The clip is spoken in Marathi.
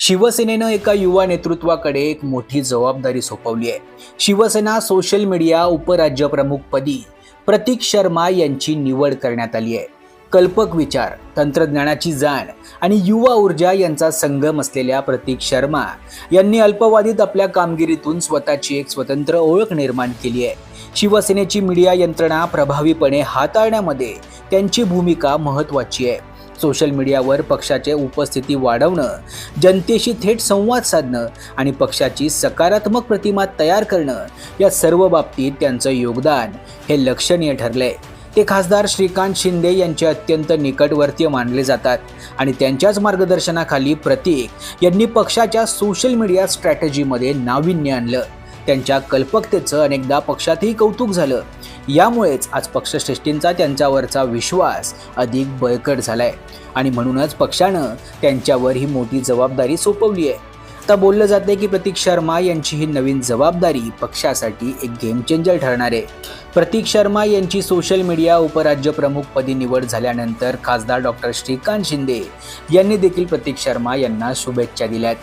शिवसेनेनं एका युवा नेतृत्वाकडे एक मोठी जबाबदारी सोपवली आहे. शिवसेना सोशल मीडिया उपराज्यप्रमुखपदी प्रतीक शर्मा यांची निवड करण्यात आली आहे. कल्पक विचार तंत्रज्ञानाची जाण आणि युवा ऊर्जा यांचा संगम असलेल्या प्रतीक शर्मा यांनी अल्पवादीत आपल्या कामगिरीतून स्वतःची एक स्वतंत्र ओळख निर्माण केली आहे. शिवसेनेची मीडिया यंत्रणा प्रभावीपणे हाताळण्यामध्ये त्यांची भूमिका महत्त्वाची आहे. सोशल मीडियावर पक्षाचे उपस्थिती वाढवणं जनतेशी थेट संवाद साधणं आणि पक्षाची सकारात्मक प्रतिमा तयार करणं या सर्व बाबतीत त्यांचं योगदान हे लक्षणीय ठरलंय. ते खासदार श्रीकांत शिंदे यांचे अत्यंत निकटवर्तीय मानले जातात आणि त्यांच्याच मार्गदर्शनाखाली प्रतीक यांनी पक्षाच्या सोशल मीडिया स्ट्रॅटेजीमध्ये नाविन्य आणलं. त्यांच्या कल्पकतेचं अनेकदा पक्षातही कौतुक झालं. यामुळेच आज पक्षश्रेष्ठींचा त्यांच्यावरचा विश्वास अधिक बळकट झालाय. आणि म्हणूनच पक्षानं त्यांच्यावर ही मोठी जबाबदारी सोपवली आहे. आता बोललं जाते की प्रतीक शर्मा यांची ही नवीन जबाबदारी पक्षासाठी एक गेम चेंजर ठरणार आहे. प्रतीक शर्मा यांची सोशल मीडिया उपराज्य प्रमुखपदी निवड झाल्यानंतर खासदार डॉक्टर श्रीकांत शिंदे यांनी देखील प्रतीक शर्मा यांना शुभेच्छा दिल्यात.